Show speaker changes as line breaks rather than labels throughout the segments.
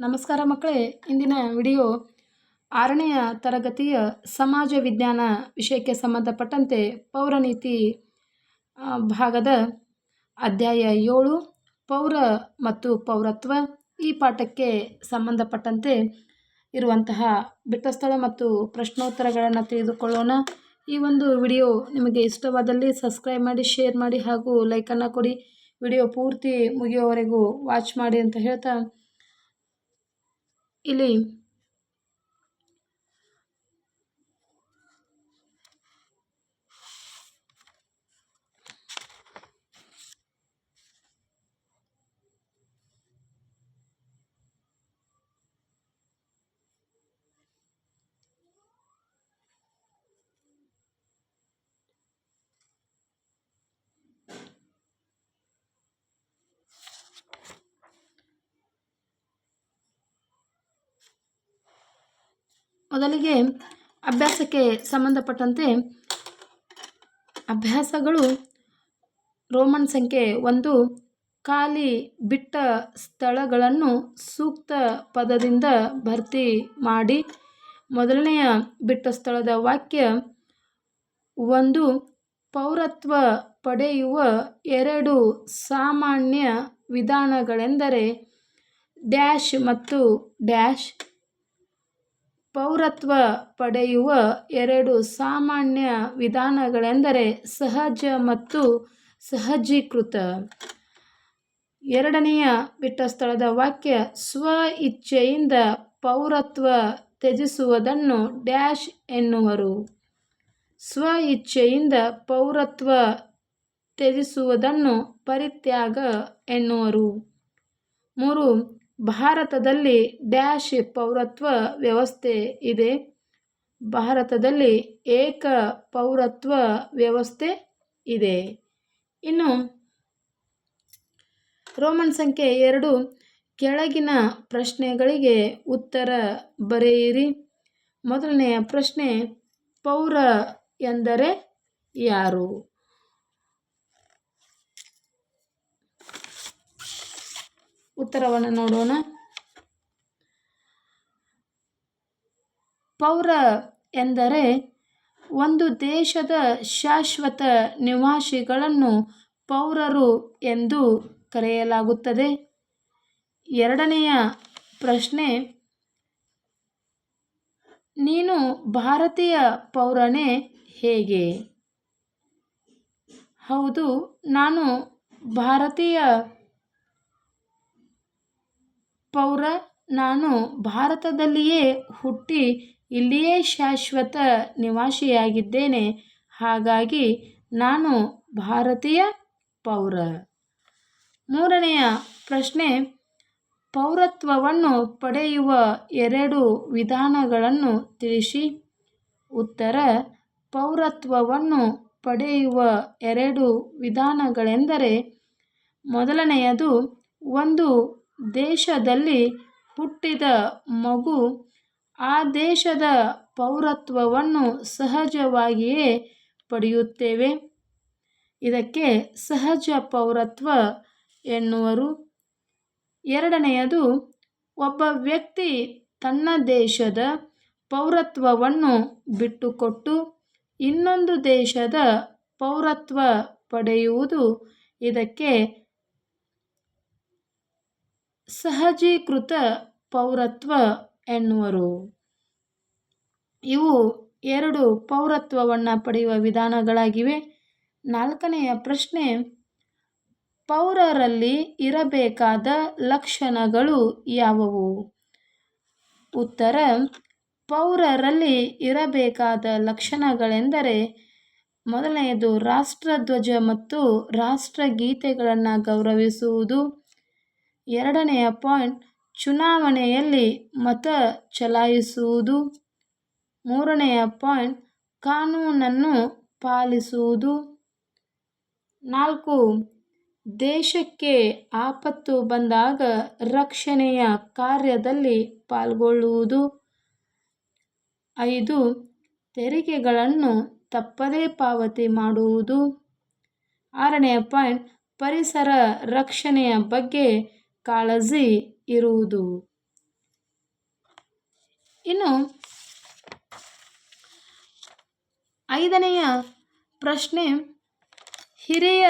ನಮಸ್ಕಾರ ಮಕ್ಕಳೇ. ಇಂದಿನ ವಿಡಿಯೋ ಆರನೆಯ ತರಗತಿಯ ಸಮಾಜ ವಿಜ್ಞಾನ ವಿಷಯಕ್ಕೆ ಸಂಬಂಧಪಟ್ಟಂತೆ ಪೌರನೀತಿ ಭಾಗದ ಅಧ್ಯಾಯ ಏಳು, ಪೌರ ಮತ್ತು ಪೌರತ್ವ ಈ ಪಾಠಕ್ಕೆ ಸಂಬಂಧಪಟ್ಟಂತೆ ಇರುವಂತಹ ಬಿಟ್ಟ ಸ್ಥಳ ಮತ್ತು ಪ್ರಶ್ನೋತ್ತರಗಳನ್ನು ತಿಳಿದುಕೊಳ್ಳೋಣ. ಈ ಒಂದು ವಿಡಿಯೋ ನಿಮಗೆ ಇಷ್ಟವಾದಲ್ಲಿ ಸಬ್ಸ್ಕ್ರೈಬ್ ಮಾಡಿ, ಶೇರ್ ಮಾಡಿ ಹಾಗೂ ಲೈಕನ್ನು ಕೊಡಿ. ವಿಡಿಯೋ ಪೂರ್ತಿ ಮುಗಿಯೋವರೆಗೂ ವಾಚ್ ಮಾಡಿ ಅಂತ ಹೇಳ್ತಾ ಇಲ್ಲಿ ಮೊದಲಿಗೆ ಅಭ್ಯಾಸಕ್ಕೆ ಸಂಬಂಧಪಟ್ಟಂತೆ ಅಭ್ಯಾಸಗಳು ರೋಮನ್ ಸಂಖ್ಯೆ ಒಂದು ಖಾಲಿ ಬಿಟ್ಟ ಸ್ಥಳಗಳನ್ನು ಸೂಕ್ತ ಪದದಿಂದ ಭರ್ತಿ ಮಾಡಿ ಮೊದಲನೆಯ ಬಿಟ್ಟ ಸ್ಥಳದ ವಾಕ್ಯ ಒಂದು ಪೌರತ್ವ ಪಡೆಯುವ ಎರಡು ಸಾಮಾನ್ಯ ವಿಧಾನಗಳೆಂದರೆ ಡ್ಯಾಶ್ ಮತ್ತು ಡ್ಯಾಶ್ ಪೌರತ್ವ ಪಡೆಯುವ ಎರಡು ಸಾಮಾನ್ಯ ವಿಧಾನಗಳೆಂದರೆ ಸಹಜ ಮತ್ತು ಸಹಜೀಕೃತ. ಎರಡನೆಯ ಬಿಟ್ಟ ಸ್ಥಳದ ವಾಕ್ಯ, ಸ್ವ ಇಚ್ಛೆಯಿಂದ ಪೌರತ್ವ ತ್ಯಜಿಸುವುದನ್ನು ಡ್ಯಾಶ್ ಎನ್ನುವರು. ಸ್ವ ಇಚ್ಛೆಯಿಂದ ಪೌರತ್ವ ತ್ಯಜಿಸುವುದನ್ನು ಪರಿತ್ಯಾಗ ಎನ್ನುವರು. ಮೂರು ಭಾರತದಲ್ಲಿ ಡ್ಯಾಶ್ ಪೌರತ್ವ ವ್ಯವಸ್ಥೆ ಇದೆ. ಭಾರತದಲ್ಲಿ ಏಕ ಪೌರತ್ವ ವ್ಯವಸ್ಥೆ ಇದೆ. ಇನ್ನು ರೋಮನ್ ಸಂಖ್ಯೆ ಎರಡು, ಕೆಳಗಿನ ಪ್ರಶ್ನೆಗಳಿಗೆ ಉತ್ತರ ಬರೆಯಿರಿ. ಮೊದಲನೆಯ ಪ್ರಶ್ನೆ, ಪೌರ ಎಂದರೆ ಯಾರು? ಉತ್ತರವನ್ನು ನೋಡೋಣ. ಪೌರ ಎಂದರೆ ಒಂದು ದೇಶದ ಶಾಶ್ವತ ನಿವಾಸಿಗಳನ್ನು ಪೌರರು ಎಂದು ಕರೆಯಲಾಗುತ್ತದೆ. ಎರಡನೆಯ ಪ್ರಶ್ನೆ, ನೀನು ಭಾರತೀಯ ಪೌರನೇ ಹೇಗೆ? ಹೌದು, ನಾನು ಭಾರತೀಯ ಪೌರ ನಾನು ಭಾರತದಲ್ಲಿಯೇ ಹುಟ್ಟಿ ಇಲ್ಲಿಯೇ ಶಾಶ್ವತ ನಿವಾಸಿಯಾಗಿದ್ದೇನೆ. ಹಾಗಾಗಿ ನಾನು ಭಾರತೀಯ ಪೌರ. ಮೂರನೆಯ ಪ್ರಶ್ನೆ, ಪೌರತ್ವವನ್ನು ಪಡೆಯುವ ಎರಡು ವಿಧಾನಗಳನ್ನು ತಿಳಿಸಿ. ಉತ್ತರ, ಪೌರತ್ವವನ್ನು ಪಡೆಯುವ ಎರಡು ವಿಧಾನಗಳೆಂದರೆ, ಮೊದಲನೆಯದು ಒಂದು ದೇಶದಲ್ಲಿ ಹುಟ್ಟಿದ ಮಗು ಆ ದೇಶದ ಪೌರತ್ವವನ್ನು ಸಹಜವಾಗಿಯೇ ಪಡೆಯುತ್ತೇವೆ. ಇದಕ್ಕೆ ಸಹಜ ಪೌರತ್ವ ಎನ್ನುವರು. ಎರಡನೆಯದು, ಒಬ್ಬ ವ್ಯಕ್ತಿ ತನ್ನ ದೇಶದ ಪೌರತ್ವವನ್ನು ಬಿಟ್ಟುಕೊಟ್ಟು ಇನ್ನೊಂದು ದೇಶದ ಪೌರತ್ವ ಪಡೆಯುವುದು. ಇದಕ್ಕೆ ಸಹಜೀಕೃತ ಪೌರತ್ವ ಎನ್ನುವರು. ಇವು ಎರಡು ಪೌರತ್ವವನ್ನು ಪಡೆಯುವ ವಿಧಾನಗಳಾಗಿವೆ. ನಾಲ್ಕನೆಯ ಪ್ರಶ್ನೆ, ಪೌರರಲ್ಲಿ ಇರಬೇಕಾದ ಲಕ್ಷಣಗಳು ಯಾವುವು? ಉತ್ತರ, ಪೌರರಲ್ಲಿ ಇರಬೇಕಾದ ಲಕ್ಷಣಗಳೆಂದರೆ, ಮೊದಲನೆಯದು ರಾಷ್ಟ್ರಧ್ವಜ ಮತ್ತು ರಾಷ್ಟ್ರಗೀತೆಗಳನ್ನು ಗೌರವಿಸುವುದು ಎರಡನೆಯ ಪಾಯಿಂಟ್, ಚುನಾವಣೆಯಲ್ಲಿ ಮತ ಚಲಾಯಿಸುವುದು. ಮೂರನೆಯ ಪಾಯಿಂಟ್, ಕಾನೂನನ್ನು ಪಾಲಿಸುವುದು. ನಾಲ್ಕು, ದೇಶಕ್ಕೆ ಆಪತ್ತು ಬಂದಾಗ ರಕ್ಷಣೆಯ ಕಾರ್ಯದಲ್ಲಿ ಪಾಲ್ಗೊಳ್ಳುವುದು. ಐದು, ತೆರಿಗೆಗಳನ್ನು ತಪ್ಪದೇ ಪಾವತಿ ಮಾಡುವುದು. ಆರನೆಯ ಪಾಯಿಂಟ್, ಪರಿಸರ ರಕ್ಷಣೆಯ ಬಗ್ಗೆ ಕಾಳಜಿ ಇರುವುದು. ಇನ್ನು ಐದನೆಯ ಪ್ರಶ್ನೆ, ಹಿರಿಯ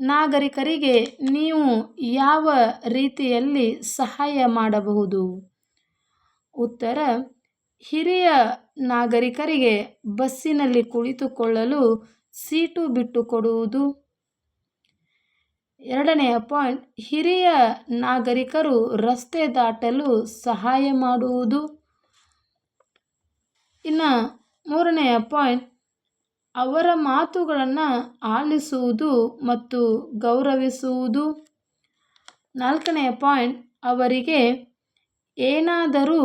ನಾಗರಿಕರಿಗೆ ನೀವು ಯಾವ ರೀತಿಯಲ್ಲಿ ಸಹಾಯ ಮಾಡಬಹುದು? ಉತ್ತರ, ಹಿರಿಯ ನಾಗರಿಕರಿಗೆ ಬಸ್ಸಿನಲ್ಲಿ ಕುಳಿತುಕೊಳ್ಳಲು ಸೀಟು ಬಿಟ್ಟುಕೊಡುವುದು ಎರಡನೆಯ ಪಾಯಿಂಟ್, ಹಿರಿಯ ನಾಗರಿಕರು ರಸ್ತೆ ದಾಟಲು ಸಹಾಯ ಮಾಡುವುದು. ಇನ್ನು ಮೂರನೆಯ ಪಾಯಿಂಟ್, ಅವರ ಮಾತುಗಳನ್ನು ಆಲಿಸುವುದು ಮತ್ತು ಗೌರವಿಸುವುದು. ನಾಲ್ಕನೆಯ ಪಾಯಿಂಟ್, ಅವರಿಗೆ ಏನಾದರೂ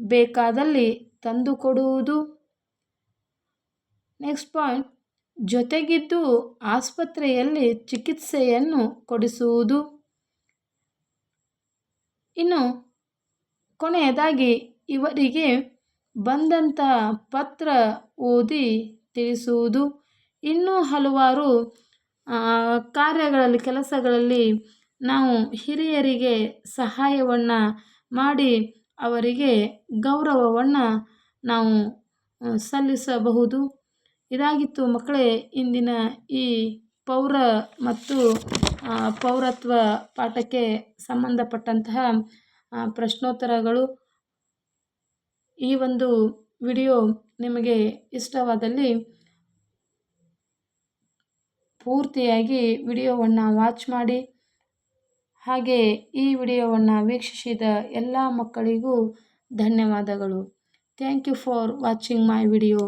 ಬೇಕಾದಲ್ಲಿ ತಂದುಕೊಡುವುದು. ನೆಕ್ಸ್ಟ್ ಪಾಯಿಂಟ್ ಜೊತೆಗಿದ್ದು ಆಸ್ಪತ್ರೆಯಲ್ಲಿ ಚಿಕಿತ್ಸೆಯನ್ನು ಕೊಡಿಸುವುದು. ಇನ್ನು ಕೊನೆಯದಾಗಿ ಇವರಿಗೆ ಬಂದಂಥ ಪತ್ರ ಓದಿ ತಿಳಿಸುವುದು. ಇನ್ನೂ ಹಲವಾರು ಕಾರ್ಯಗಳಲ್ಲಿ, ಕೆಲಸಗಳಲ್ಲಿ ನಾವು ಹಿರಿಯರಿಗೆ ಸಹಾಯವನ್ನು ಮಾಡಿ ಅವರಿಗೆ ಗೌರವವನ್ನು ನಾವು ಸಲ್ಲಿಸಬಹುದು. ಇದಾಗಿತ್ತು ಮಕ್ಕಳೇ, ಇಂದಿನ ಈ ಪೌರ ಮತ್ತು ಪೌರತ್ವ ಪಾಠಕ್ಕೆ ಸಂಬಂಧಪಟ್ಟಂತಹ ಪ್ರಶ್ನೋತ್ತರಗಳು. ಈ ಒಂದು ವಿಡಿಯೋ ನಿಮಗೆ ಇಷ್ಟವಾದಲ್ಲಿ ಪೂರ್ತಿಯಾಗಿ ವಿಡಿಯೋವನ್ನು ವಾಚ್ ಮಾಡಿ. ಹಾಗೆ ಈ ವಿಡಿಯೋವನ್ನು ವೀಕ್ಷಿಸಿದ ಎಲ್ಲ ಮಕ್ಕಳಿಗೂ ಧನ್ಯವಾದಗಳು. Thank you for watching my video.